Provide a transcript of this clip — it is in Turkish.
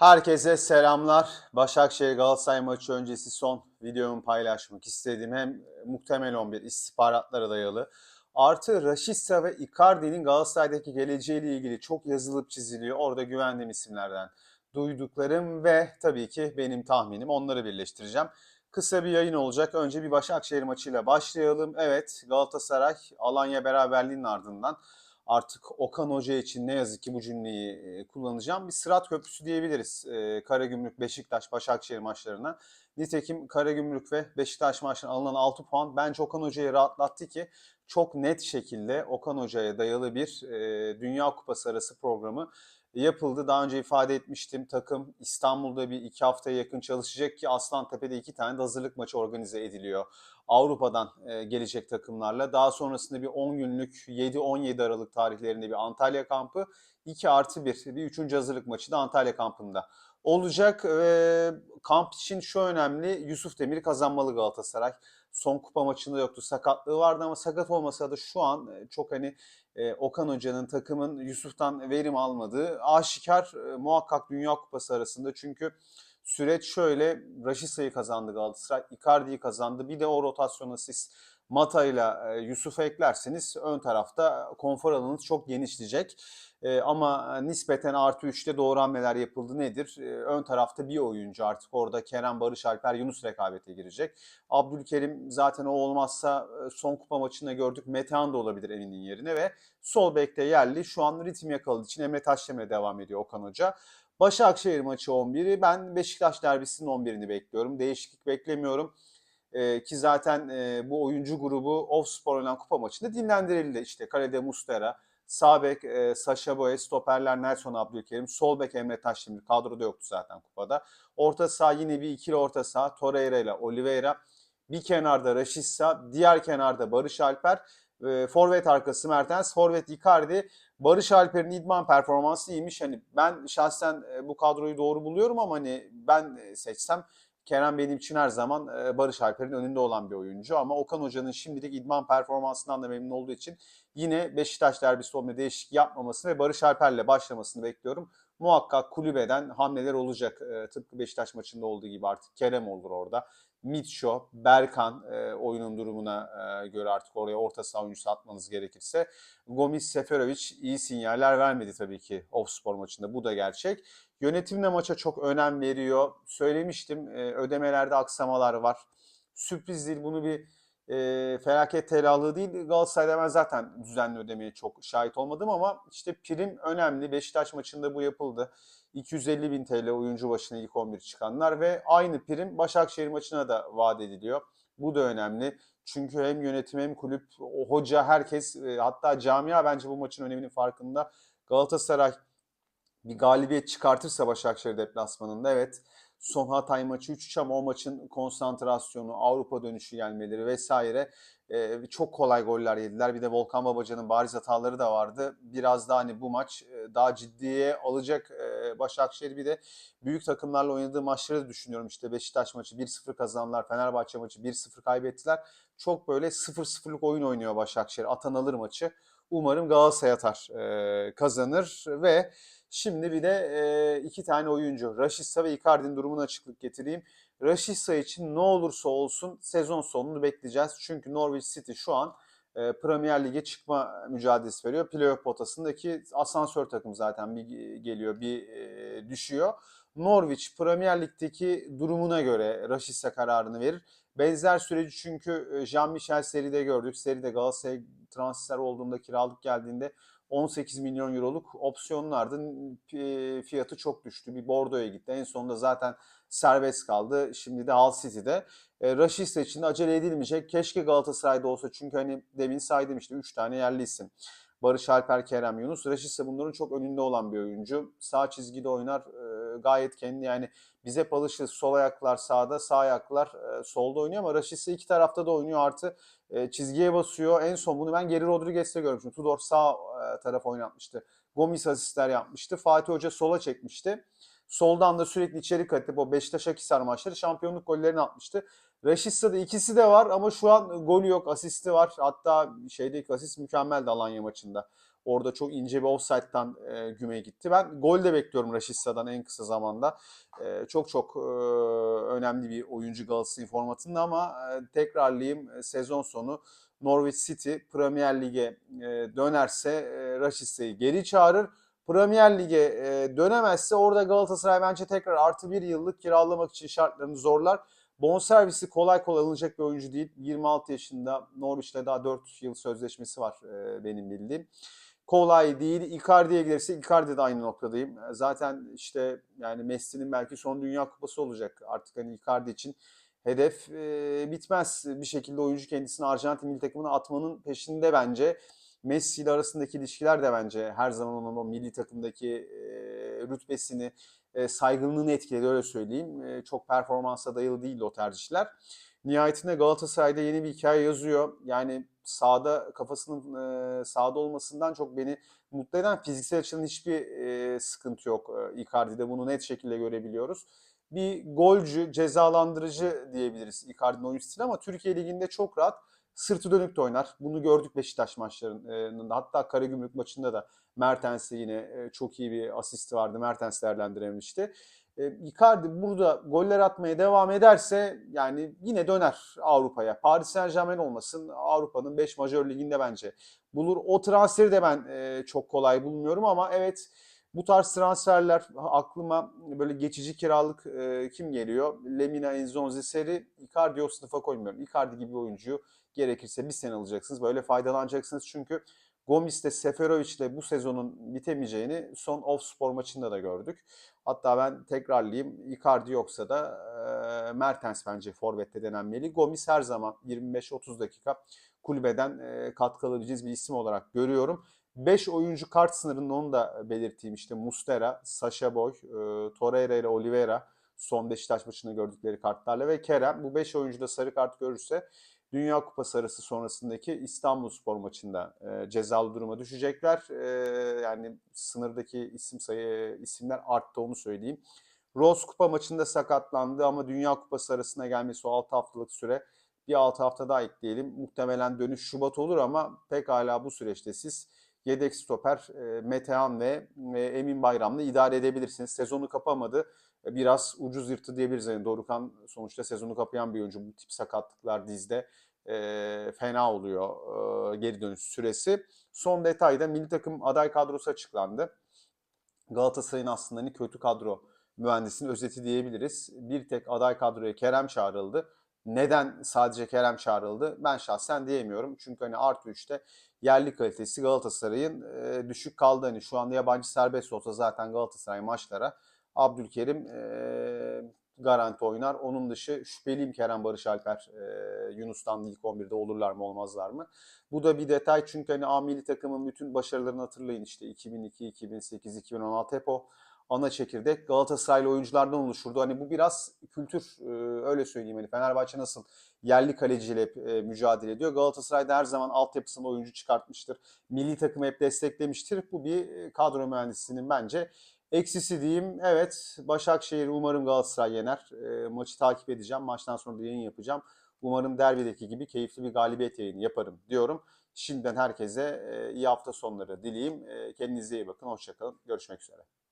Herkese selamlar. Başakşehir Galatasaray maçı öncesi son videomu paylaşmak istediğim hem muhtemel 11 istihbaratlara dayalı artı Raşitsa ve Icardi'nin Galatasaray'daki geleceğiyle ilgili çok yazılıp çiziliyor. Orada güvendiğim isimlerden duyduklarım ve tabii ki benim tahminim onları birleştireceğim. Kısa bir yayın olacak. Önce bir Başakşehir maçıyla başlayalım. Evet Galatasaray Alanya beraberliğinin ardından artık Okan Hoca için ne yazık ki bu cümleyi kullanacağım. Bir sırat köprüsü diyebiliriz Karagümrük, Beşiktaş, Başakşehir maçlarına. Nitekim Karagümrük ve Beşiktaş maçlarına alınan 6 puan bence Okan Hoca'yı rahatlattı ki çok net şekilde Okan Hoca'ya dayalı bir Dünya Kupası arası programı yapıldı. Daha önce ifade etmiştim. Takım İstanbul'da bir iki haftaya yakın çalışacak ki Aslantepe'de iki tane de hazırlık maçı organize ediliyor. Avrupa'dan e, gelecek takımlarla. Daha sonrasında bir 10 günlük 7-17 Aralık tarihlerinde bir Antalya kampı. 2 artı 1 bir 3. hazırlık maçı da Antalya kampında olacak. E, kamp için şu önemli. Yusuf Demir kazanmalı Galatasaray. Son kupa maçında yoktu. Sakatlığı vardı ama sakat olmasa da şu an e, çok hani e, Okan Hoca'nın takımın Yusuf'tan verim almadığı aşikar e, muhakkak Dünya Kupası arasında. Çünkü süreç şöyle Raşisa'yı kazandı Galatasaray, Icardi'yi kazandı. Bir de o rotasyona siz Mata ile Yusuf'u eklerseniz ön tarafta konfor alanınız çok genişleyecek. E, ama nispeten artı 3'te doğru hamleler yapıldı nedir? E, ön tarafta bir oyuncu artık orada Kerem Barış Alper Yunus rekabete girecek. Abdülkerim zaten o olmazsa e, son kupa maçında gördük Metehan da olabilir Emin'in yerine ve sol bekte yerli şu an ritim yakaladığı için Emre Taşdemir'e devam ediyor Okan Hoca. Başakşehir maçı 11'i. Ben Beşiktaş derbisinin 11'ini bekliyorum. Değişiklik beklemiyorum. Ee, ki zaten e, bu oyuncu grubu Offspor oynanan kupa maçında dinlendirildi. İşte kalede Mustera, sağ bek e, Sasha Boye, stoperler Nelson Abdülkerim, sol bek Emre Taşdemir kadroda yoktu zaten kupada. Orta saha yine bir ikili orta saha Torreira ile Oliveira. Bir kenarda Raşissa, diğer kenarda Barış Alper, e, forvet arkası Mertens, forvet Icardi. Barış Alper'in idman performansı iyiymiş. Hani ben şahsen e, bu kadroyu doğru buluyorum ama hani ben e, seçsem Kerem benim için her zaman e, Barış Alper'in önünde olan bir oyuncu ama Okan Hoca'nın şimdilik idman performansından da memnun olduğu için yine Beşiktaş derbisi olma değişik yapmamasını ve Barış Alper'le başlamasını bekliyorum. Muhakkak kulübeden hamleler olacak. Tıpkı Beşiktaş maçında olduğu gibi artık Kerem olur orada. Mitcho, Berkan e, oyunun durumuna e, göre artık oraya orta saha oyuncusu atmanız gerekirse. Gomis Seferovic iyi sinyaller vermedi tabii ki Offspor maçında. Bu da gerçek. Yönetim de maça çok önem veriyor. Söylemiştim e, ödemelerde aksamalar var. Sürpriz değil bunu bir e, felaket telalığı değil. Galatasaray'da ben zaten düzenli ödemeye çok şahit olmadım ama işte prim önemli. Beşiktaş maçında bu yapıldı. 250 bin TL oyuncu başına ilk 11 çıkanlar ve aynı prim Başakşehir maçına da vaat ediliyor. Bu da önemli. Çünkü hem yönetim hem kulüp, o hoca, herkes e, hatta camia bence bu maçın öneminin farkında. Galatasaray bir galibiyet çıkartırsa Başakşehir deplasmanında evet son Hatay maçı 3-3 ama o maçın konsantrasyonu, Avrupa dönüşü gelmeleri vesaire e, çok kolay goller yediler. Bir de Volkan Babacan'ın bariz hataları da vardı. Biraz daha hani bu maç daha ciddiye alacak e, Başakşehir bir de büyük takımlarla oynadığı maçları da düşünüyorum. İşte Beşiktaş maçı 1-0 kazandılar, Fenerbahçe maçı 1-0 kaybettiler. Çok böyle 0-0'lık oyun oynuyor Başakşehir. Atan alır maçı. Umarım Galatasaray atar, e, kazanır ve Şimdi bir de e, iki tane oyuncu Raşitsa ve Icardi'nin durumuna açıklık getireyim. Raşitsa için ne olursa olsun sezon sonunu bekleyeceğiz. Çünkü Norwich City şu an e, Premier Lig'e çıkma mücadelesi veriyor. Playoff potasındaki asansör takım zaten bir geliyor bir e, düşüyor. Norwich Premier Lig'deki durumuna göre Raşitsa kararını verir. Benzer süreci çünkü Jean-Michel seride gördük. Seride Galatasaray transfer olduğunda kiralık geldiğinde 18 milyon euroluk opsiyonlardı. Fiyatı çok düştü. Bir Bordeaux'a gitti. En sonunda zaten serbest kaldı. Şimdi de Hull City'de. E, Raşista için acele edilmeyecek. Keşke Galatasaray'da olsa. Çünkü hani demin saydım işte 3 tane yerli isim. Barış Alper, Kerem Yunus. Raşista bunların çok önünde olan bir oyuncu. Sağ çizgide oynar. E, gayet kendi yani biz hep. Sol ayaklar sağda, sağ ayaklar e, solda oynuyor ama Raşista iki tarafta da oynuyor. Artı e, çizgiye basıyor. En son bunu ben Geri Rodriguez'te görmüştüm. Tudor sağ e, taraf oynatmıştı. Gomis asistler yapmıştı. Fatih Hoca sola çekmişti. Soldan da sürekli içeri katıp o Beşiktaş Akisar maçları şampiyonluk gollerini atmıştı. Raşitsa'da ikisi de var ama şu an golü yok, asisti var. Hatta şeydeki asist mükemmeldi Alanya maçında. Orada çok ince bir offside'dan e, güme gitti. Ben gol de bekliyorum Raşitsa'dan en kısa zamanda. E, çok çok e, önemli bir oyuncu Galatasaray formatında ama e, tekrarlayayım e, sezon sonu Norwich City Premier Lig'e e, dönerse e, Raşitsa'yı geri çağırır. Premier Lig'e e, dönemezse orada Galatasaray bence tekrar artı bir yıllık kiralamak için şartlarını zorlar. Bonservisi kolay kolay alınacak bir oyuncu değil. 26 yaşında Norwich'te daha 4 yıl sözleşmesi var e, benim bildiğim. Kolay değil. Icardi'ye gelirse Icardi de aynı noktadayım. E, Zaten işte yani Messi'nin belki son Dünya Kupası olacak. Artık hani Icardi için hedef e, bitmez. Bir şekilde oyuncu kendisini Arjantin milli takımına atmanın peşinde bence. Messi ile arasındaki ilişkiler de bence her zaman onun o milli takımdaki e, rütbesini, e, saygınlığını etkiledi öyle söyleyeyim. E, çok performansa dayalı değil o tercihler. Nihayetinde Galatasaray'da yeni bir hikaye yazıyor. Yani sahada kafasının e, sahada olmasından çok beni mutlu eden fiziksel açıdan hiçbir e, sıkıntı yok. E, Icardi'de bunu net şekilde görebiliyoruz. Bir golcü, cezalandırıcı diyebiliriz Icardi'nin oyun stili ama Türkiye Ligi'nde çok rahat sırtı dönük de oynar. Bunu gördük Beşiktaş maçlarında. Hatta Karagümrük maçında da Mertens'e yine e, çok iyi bir asisti vardı. Mertens değerlendiremişti. E, Icardi burada goller atmaya devam ederse yani yine döner Avrupa'ya. Paris Saint Germain olmasın Avrupa'nın 5 majör liginde bence bulur. O transferi de ben e, çok kolay bulmuyorum ama evet bu tarz transferler aklıma böyle geçici kiralık e, kim geliyor? Lemina, Enzonzi, Seri, Icardi o sınıfa koymuyorum. Icardi gibi bir oyuncuyu gerekirse bir sene alacaksınız. Böyle faydalanacaksınız çünkü Gomis'te Seferovic'le bu sezonun bitemeyeceğini son off spor maçında da gördük. Hatta ben tekrarlayayım. Icardi yoksa da e, Mertens bence forvette denenmeli. Gomis her zaman 25-30 dakika kulübeden e, katkı alabileceğiz bir isim olarak görüyorum. 5 oyuncu kart sınırında onu da belirteyim. İşte Mustera, Sasha Boy, e, Torreira ile Oliveira son Beşiktaş maçında gördükleri kartlarla ve Kerem bu 5 oyuncu da sarı kart görürse Dünya Kupası arası sonrasındaki İstanbul Spor maçında e, cezalı duruma düşecekler. E, yani sınırdaki isim sayı isimler arttı onu söyleyeyim. Rose Kupa maçında sakatlandı ama Dünya Kupası arasına gelmesi o 6 haftalık süre bir 6 hafta daha ekleyelim. Muhtemelen dönüş Şubat olur ama pekala bu süreçte siz yedek stoper e, Metehan ve e, Emin Bayram'la idare edebilirsiniz. Sezonu kapamadı. E, Biraz ucuz yırttı diyebiliriz. Yani Dorukhan sonuçta sezonu kapayan bir oyuncu. Bu tip sakatlıklar dizde e, fena oluyor e, geri dönüş süresi. Son detayda milli takım aday kadrosu açıklandı. Galatasaray'ın aslında hani kötü kadro mühendisinin özeti diyebiliriz. Bir tek aday kadroya Kerem çağrıldı. Neden sadece Kerem çağrıldı? Ben şahsen diyemiyorum. Çünkü hani artı 3'te yerli kalitesi Galatasaray'ın e, düşük kaldı. Hani şu anda yabancı serbest olsa zaten Galatasaray maçlara Abdülkerim e, garanti oynar. Onun dışı şüpheliyim Kerem Barış Alper e, Yunus'tan ilk 11'de olurlar mı olmazlar mı? Bu da bir detay çünkü hani A milli takımın bütün başarılarını hatırlayın işte 2002, 2008, 2016 hep o ana çekirdek Galatasaraylı oyunculardan oluşurdu. Hani bu biraz kültür e, öyle söyleyeyim. Hani Fenerbahçe nasıl yerli kaleciyle e, mücadele ediyor. Galatasaray'da her zaman altyapısında oyuncu çıkartmıştır. Milli takımı hep desteklemiştir. Bu bir e, kadro mühendisinin bence eksisi diyeyim. Evet Başakşehir umarım Galatasaray yener. Maçı takip edeceğim. Maçtan sonra da yayın yapacağım. Umarım derbideki gibi keyifli bir galibiyet yayını yaparım diyorum. Şimdiden herkese iyi hafta sonları dileyim. Kendinize iyi bakın. Hoşçakalın. Görüşmek üzere.